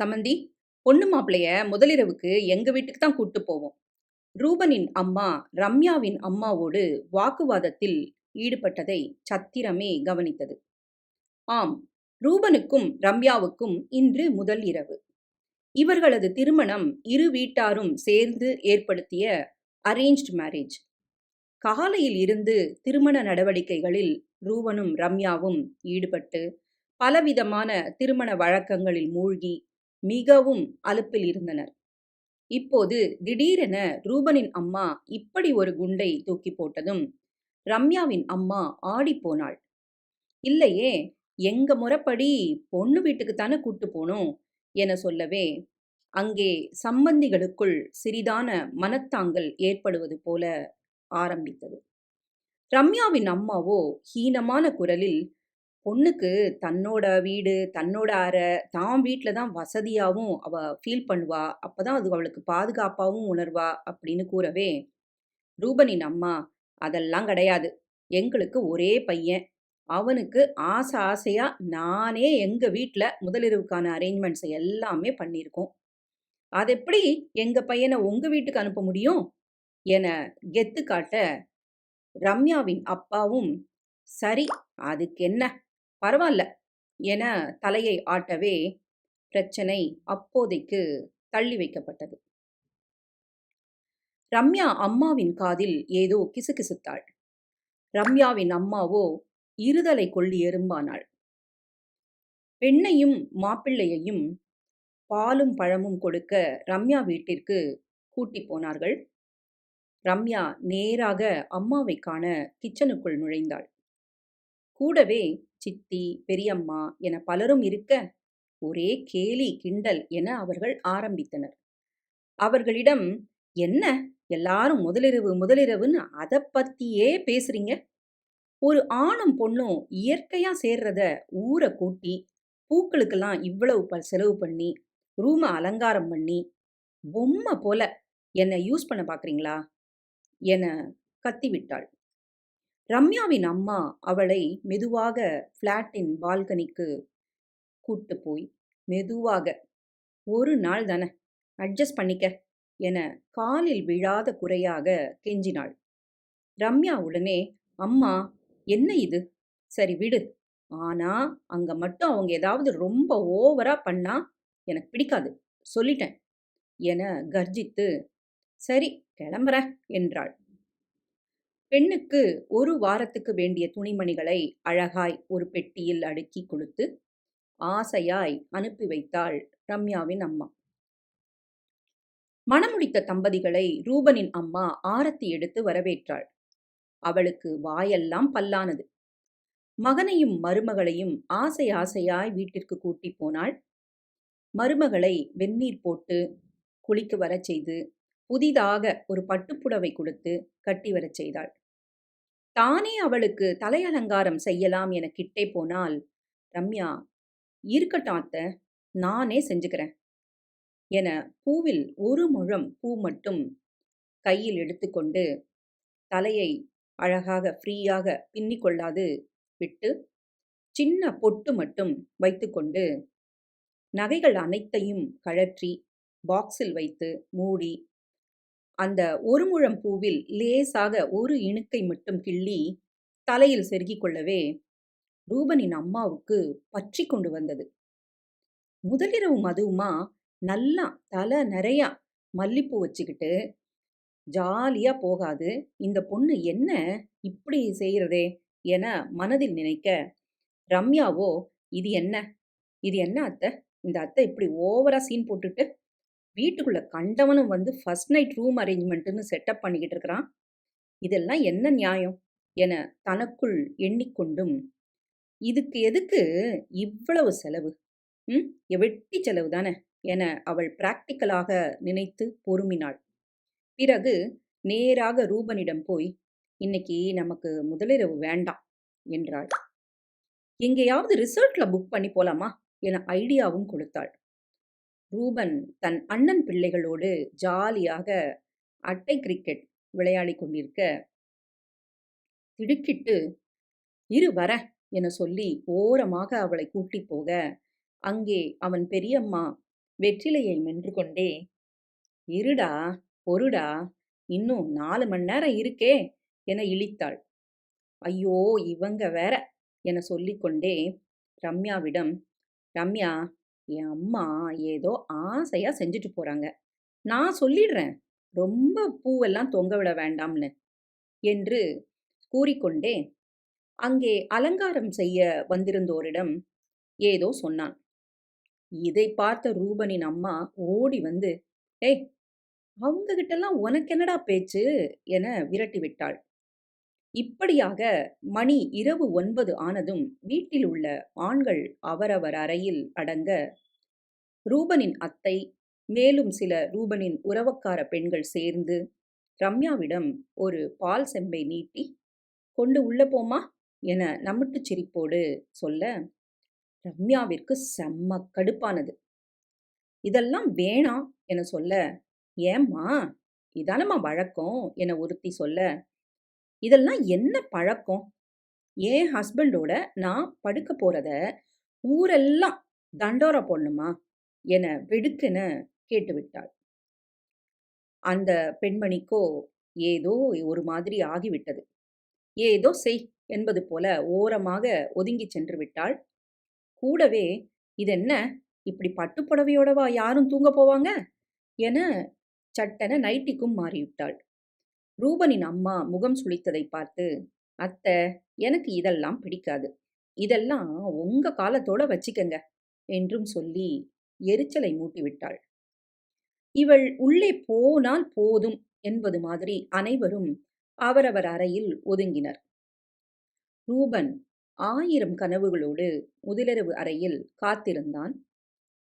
சமந்தி பொண்ணு மாப்பிளைய முதலிரவுக்கு எங்க வீட்டுக்கு தான் கூட்டு போவோம். ரூபனின் அம்மா ரம்யாவின் அம்மாவோடு வாக்குவாதத்தில் ஈடுபட்டதை சத்திரமே கவனித்தது. ஆம் ரூபனுக்கும் ரம்யாவுக்கும் இன்று முதல் இரவு. இவர்களது திருமணம் இரு வீட்டாரும் சேர்ந்து ஏற்படுத்திய அரேஞ்ச்ட் மேரேஜ் காலையில் இருந்து திருமண நடவடிக்கைகளில் ரூபனும் ரம்யாவும் ஈடுபட்டு பலவிதமான திருமண வழக்கங்களில் மூழ்கி மிகவும் அலுப்பில் இருந்தனர். இப்போது திடீரென ரூபனின் அம்மா இப்படி ஒரு குண்டை தூக்கி போட்டதும் ரம்யாவின் அம்மா ஆடிப்போனாள் இல்லையே எங்க முறைப்படி பொண்ணு வீட்டுக்கு தானே கூட்டு போனோம் என சொல்லவே அங்கே சம்பந்திகளுக்குள் சிறிதான மனத்தாங்கல் ஏற்படுவது போல ஆரம்பித்தது. ரம்யாவின் அம்மாவோ ஹீனமான குரலில் பொண்ணுக்கு தன்னோட வீடு தன்னோட அறை தான் வீட்டில் தான் வசதியாகவும் அவள் ஃபீல் பண்ணுவா. அப்பதான் அது அவளுக்கு பாதுகாப்பாகவும் உணர்வா அப்படின்னு கூறவே ரூபனின் அம்மா அதெல்லாம் கிடையாது. எங்களுக்கு ஒரே பையன். அவனுக்கு ஆசை ஆசையாக நானே எங்கள் வீட்டில் முதலிரவுக்கான அரேஞ்ச்மெண்ட்ஸ் எல்லாமே பண்ணியிருக்கோம். அது எப்படி எங்கள் பையனை உங்கள் வீட்டுக்கு அனுப்ப முடியும்? என கெத்து காட்ட ரம்யாவின் அப்பாவும் சரி அதுக்கு என்ன? பரவாயில்ல என தலையை ஆட்டவே பிரச்சனை அப்போதைக்கு தள்ளி வைக்கப்பட்டது. ரம்யா அம்மாவின் காதில் ஏதோ கிசுகிசுத்தாள். ரம்யாவின் அம்மாவோ இருதலை கொள்ளி எறும்பானாள். பெண்ணையும் மாப்பிள்ளையையும் பாலும் பழமும் கொடுக்க ரம்யா வீட்டிற்கு கூட்டி போனார்கள். ரம்யா நேராக அம்மாவை காண கிச்சனுக்குள் நுழைந்தாள். கூடவே சித்தி பெரியம்மா என பலரும் இருக்க ஒரே கேலி கிண்டல் என அவர்கள் ஆரம்பித்தனர். அவர்களிடம் என்ன? எல்லாரும் முதலிரவு முதலிரவுன்னு அதை பத்தியே பேசுறீங்க? ஒரு ஆணும் பொண்ணும் இயற்கையா சேர்றத ஊரை கூட்டி பூக்களுக்கெல்லாம் இவ்வளவு ப செலவு பண்ணி ரூமை அலங்காரம் பண்ணி பொம்மை போல என்னை யூஸ் பண்ண பார்க்குறீங்களா என கத்திவிட்டாள். ரம்யாவின் அம்மா அவளை மெதுவாக ஃப்ளாட்டின் பால்கனிக்கு கூட்டு போய் மெதுவாக ஒரு நாள் தானே அட்ஜஸ்ட் பண்ணிக்க என காலில் விழாத குறையாக கெஞ்சினாள். ரம்யா உடனே அம்மா என்ன இது? சரி விடு ஆனா அங்க மட்டும் அவங்க ஏதாவது ரொம்ப ஓவரா பண்ணா எனக்கு பிடிக்காது சொல்லிட்டேன் என கர்ஜித்து சரி கிளம்புறேன் என்றாள். பெண்ணுக்கு ஒரு வாரத்துக்கு வேண்டிய துணிமணிகளை அழகாய் ஒரு பெட்டியில் அடுக்கி கொடுத்து ஆசையாய் அனுப்பி வைத்தாள் ரம்யாவின் அம்மா. மணமுடித்த தம்பதிகளை ரூபனின் அம்மா ஆரத்தி எடுத்து வரவேற்றாள். அவளுக்கு வாயெல்லாம் பல்லானது. மகனையும் மருமகளையும் ஆசை ஆசையாய் வீட்டிற்கு கூட்டி போனாள். மருமகளை வெந்நீர் போட்டு குளிக்கு வரச் செய்து புதிதாக ஒரு பட்டுப்புடவை கொடுத்து கட்டி வரச் செய்தாள். தானே அவளுக்கு தலையலங்காரம் செய்யலாம் என கிட்டே போனால் ரம்யா இருக்கட்டாத்த நானே செஞ்சுக்கிறேன் என பூவில் ஒரு முழம் பூ மட்டும் கையில் எடுத்துக்கொண்டு தலையை அழகாக ஃப்ரீயாக பின்னிக்கொள்ளாது விட்டு சின்ன பொட்டு மட்டும் வைத்துக்கொண்டு நகைகள் அனைத்தையும் கழற்றி பாக்ஸில் வைத்து மூடி அந்த ஒரு முழம் பூவில் லேசாக ஒரு இணுக்கை மட்டும் கிள்ளி தலையில் செருகிக் கொள்ளவே ரூபனின் அம்மாவுக்கு பற்றி கொண்டு வந்தது. முதலிரவும் அதுவுமா நல்லா தலை நிறையா மல்லிப்பூ வச்சுக்கிட்டு ஜாலியா போகாது. இந்த பொண்ணு என்ன இப்படி செய்கிறதே என மனதில் நினைக்க ரம்யாவோ இது என்ன? இது என்ன அத்தை? இந்த அத்தை இப்படி ஓவரா சீன் போட்டுட்டு வீட்டுக்குள்ளே கண்டவனும் வந்து ஃபர்ஸ்ட் நைட் ரூம் அரேஞ்ச்மெண்ட்டுன்னு செட்டப் பண்ணிக்கிட்டு இருக்கிறான். இதெல்லாம் என்ன நியாயம்? என தனக்குள் எண்ணிக்கொண்டும் இதுக்கு எதுக்கு இவ்வளவு செலவு? ம் வெட்டி செலவு தானே? என அவள் பிராக்டிக்கலாக நினைத்து பொறுமினாள். பிறகு நேராக ரூபனிடம் போய் இன்னைக்கு நமக்கு முதலிரவு வேண்டாம் என்றாள். எங்கேயாவது ரிசர்ட்ல புக் பண்ணி போலாமா? என ஐடியாவும் கொடுத்தாள். ரூபன் தன் அண்ணன் பிள்ளைகளோடு ஜாலியாக அட்டை கிரிக்கெட் விளையாடி கொண்டிருக்க திடுக்கிட்டு இரு வர என சொல்லி ஓரமாக அவளை கூட்டி போக அங்கே அவன் பெரியம்மா வெற்றிலையை மென்று கொண்டே இருடா பொருடா இன்னும் நாலு மணி நேரம் இருக்கே என இழித்தாள். ஐயோ இவங்க வேற என சொல்லிக்கொண்டே ரம்யாவிடம் ரம்யா என் அம்மா ஏதோ ஆசையா செஞ்சுட்டு போறாங்க. நான் சொல்லிடுறேன் ரொம்ப பூவெல்லாம் தொங்க விட வேண்டாம்னு என்று கூறிக்கொண்டே அங்கே அலங்காரம் செய்ய வந்திருந்தோரிடம் ஏதோ சொன்னான். இதை பார்த்த ரூபனின் அம்மா ஓடி வந்து ஏய் அவங்க கிட்டலாம் உனக்கு என்னடா பேச்சு? என விரட்டி விட்டாள் இப்படியாக மணி இரவு ஒன்பது ஆனதும் வீட்டில் உள்ள ஆண்கள் அவரவர் அறையில் அடங்க ரூபனின் அத்தை மேலும் சில ரூபனின் உறவக்கார பெண்கள் சேர்ந்து ரம்யாவிடம் ஒரு பால் செம்பை நீட்டி கொண்டு உள்ள போமா என நம்மட்டு சிரிப்போடு சொல்ல ரம்யாவிற்கு செம்ம கடுப்பானது. இதெல்லாம் வேணாம் என சொல்ல ஏம்மா இதானம்மா வழக்கம் என ஒருத்தி சொல்ல இதெல்லாம் என்ன பழக்கம்? என் ஹஸ்பண்டோட நான் படுக்க போறத ஊரெல்லாம் தண்டோரா போடணுமா? என வெடுக்குன்னு கேட்டுவிட்டாள் அந்த பெண்மணிக்கோ ஏதோ ஒரு மாதிரி ஆகிவிட்டது. ஏதோ செய் என்பது போல ஓரமாக ஒதுங்கி சென்று விட்டாள். கூடவே இதென்ன? இப்படி பட்டுப்புடவையோடவா யாரும் தூங்க போவாங்க? என சட்டென நைட்டிக்கும் மாறிவிட்டாள். ரூபனின் அம்மா முகம் சுளித்ததை பார்த்து அத்தை எனக்கு இதெல்லாம் பிடிக்காது. இதெல்லாம் உங்க காலத்தோட வச்சுக்கங்க என்றும் சொல்லி எரிச்சலை மூட்டிவிட்டாள். இவள் உள்ளே போனால் போதும் என்பது மாதிரி அனைவரும் அவரவர் அறையில் ஒதுங்கினர். ரூபன் ஆயிரம் கனவுகளோடு முதலிரவு அறையில் காத்திருந்தான்.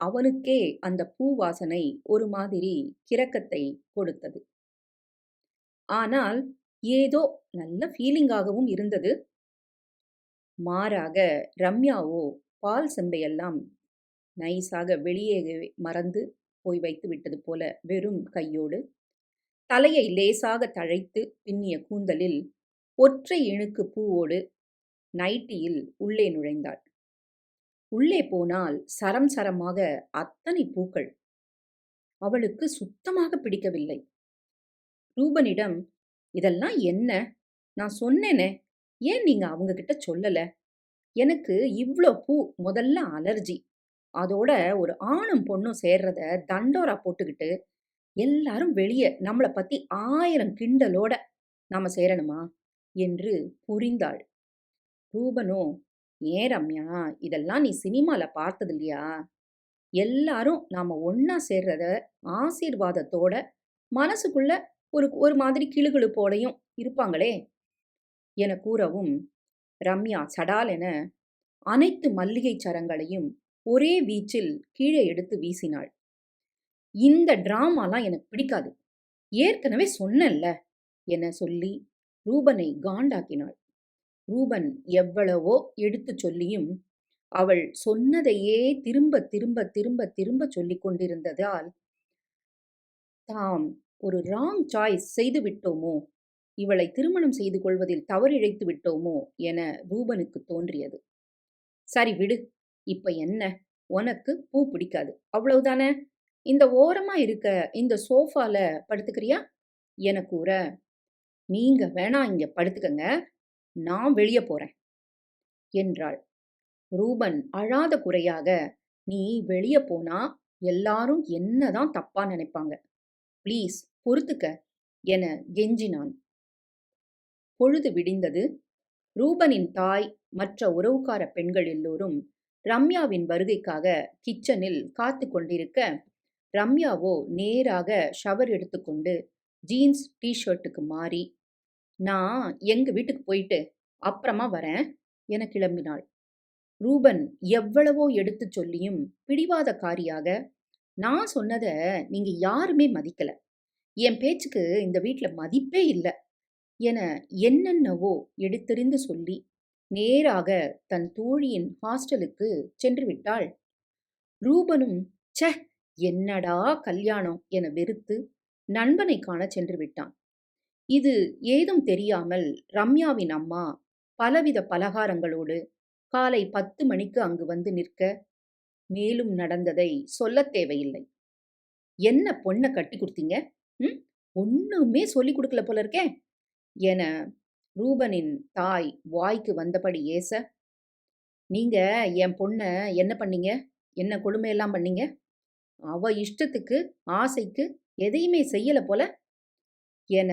அவனுக்கே அந்த பூவாசனை ஒரு மாதிரி கிறக்கத்தை கொடுத்தது. ஆனால் ஏதோ நல்ல ஃபீலிங்காகவும் இருந்தது. மாறாக ரம்யாவோ பால் செம்பையெல்லாம் நைஸாக வெளியே மறந்து போய் வைத்து விட்டது போல வெறும் கையோடு தலையை லேசாக தழைத்து பின்னிய கூந்தலில் ஒற்றை இணுக்கு பூவோடு நைட்டியில் உள்ளே நுழைந்தாள். உள்ளே போனால் சரம் சரமாக அத்தனை பூக்கள். அவளுக்கு சுத்தமாக பிடிக்கவில்லை. ரூபனிடம் இதெல்லாம் என்ன? நான் சொன்னேனே ஏன் நீங்க அவங்க கிட்ட சொல்லல? எனக்கு இவ்வளோ பூ முதல்ல அலர்ஜி. அதோட ஒரு ஆணும் பொண்ணும் சேர்றத தண்டோரா போட்டுக்கிட்டு எல்லாரும் வெளியே நம்மளை பத்தி ஆயிரம் கிண்டலோட நாம சேரணுமா? என்று புரிந்தாள். ரூபனோ ஏன் ரம்யா இதெல்லாம் நீ சினிமால பார்த்தது இல்லையா எல்லாரும் நாம ஒன்னா சேர்றத ஆசீர்வாதத்தோட மனசுக்குள்ள ஒரு ஒரு மாதிரி கிளுகிழுப்போடையும் இருப்பாங்களே? என கூறவும் ரம்யா சடால் என அனைத்து மல்லிகை சரங்களையும் ஒரே வீச்சில் கீழே எடுத்து வீசினாள். இந்த டிராமாலாம் எனக்கு பிடிக்காது. ஏற்கனவே சொன்னல்ல என சொல்லி ரூபனை காண்டாக்கினாள். ரூபன் எவ்வளவோ எடுத்து சொல்லியும் அவள் சொன்னதையே திரும்ப திரும்ப திரும்ப திரும்ப சொல்லிக் கொண்டிருந்ததால் தாம் ஒரு ராங் சாய்ஸ் செய்து விட்டோமோ? இவளை திருமணம் செய்து கொள்வதில் தவறிழைத்து விட்டோமோ? என ரூபனுக்கு தோன்றியது. சரி விடு இப்ப என்ன? உனக்கு பூ பிடிக்காது. அவ்வளவுதானே? இந்த ஓரமா இருக்க இந்த சோஃபால படுத்துக்கிறியா? என கூற நீங்க வேணா இங்க படுத்துக்கங்க நான் வெளியே போறேன் என்றாள். ரூபன் அழாத குறையாக நீ வெளியே போனா எல்லாரும் என்னதான் தப்பா நினைப்பாங்க. ப்ளீஸ் பொறுத்துக்க என கெஞ்சினான். பொழுது விடிந்தது. ரூபனின் தாய் மற்ற உறவுக்கார பெண்கள் எல்லோரும் ரம்யாவின் வருகைக்காக கிச்சனில் காத்து கொண்டிருக்க ரம்யாவோ நேராக ஷவர் எடுத்துக்கொண்டு ஜீன்ஸ் டிஷர்ட்டுக்கு மாறி நான் எங்க வீட்டுக்கு போயிட்டு அப்புறமா வரேன் என கிளம்பினாள். ரூபன் எவ்வளவோ எடுத்து சொல்லியும் பிடிவாதக்காரியாக நான் சொன்னதை நீங்க யாருமே மதிக்கல. என் பேச்சுக்கு இந்த வீட்டில் மதிப்பே இல்லை. என என்னென்னவோ எடுத்தெறிந்து சொல்லி நேராக தன் தோழியின் ஹாஸ்டலுக்கு சென்று விட்டாள். ரூபனும் ச என்னடா கல்யாணம் என வெறுத்து நண்பனை காண சென்று விட்டான். இது ஏதும் தெரியாமல் ரம்யாவின் அம்மா பலவித பலகாரங்களோடு காலை பத்து மணிக்கு அங்கு வந்து நிற்க மேலும் நடந்ததை சொல்லத் தேவையில்லை. என்ன பொண்ணை கட்டி கொடுத்தீங்க? ம் ஒன்றுமே சொல்லிக் கொடுக்கல போல இருக்கே! என ரூபனின் தாய் வாய்க்கு வந்தபடி ஏச நீங்க என் பொண்ணை என்ன பண்ணீங்க? என்ன கொடுமையெல்லாம் பண்ணீங்க? அவ இஷ்டத்துக்கு ஆசைக்கு எதையுமே செய்யல போல? என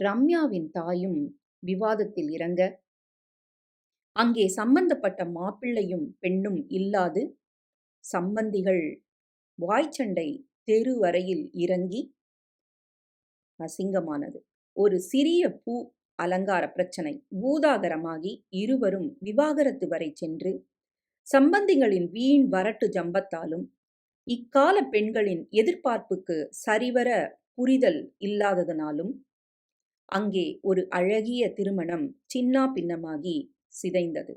ரம்யாவின் தாயும் விவாதத்தில் இறங்க அங்கே சம்பந்தப்பட்ட மாப்பிள்ளையும் பெண்ணும் இல்லாது சம்பந்திகள் வாய்ச்சண்டை தெரு வரையில் இறங்கி அசிங்கமானது. ஒரு சிறிய பூ அலங்கார பிரச்சனை பூதாகரமாகி இருவரும் விவாகரத்து வரை சென்று சம்பந்திகளின் வீண் வரட்டு ஜம்பத்தாலும் இக்கால பெண்களின் எதிர்பார்ப்புக்கு சரிவர புரிதல் இல்லாததனாலும் அங்கே ஒரு அழகிய திருமணம் சின்னா பின்னமாகி சிதைந்தது.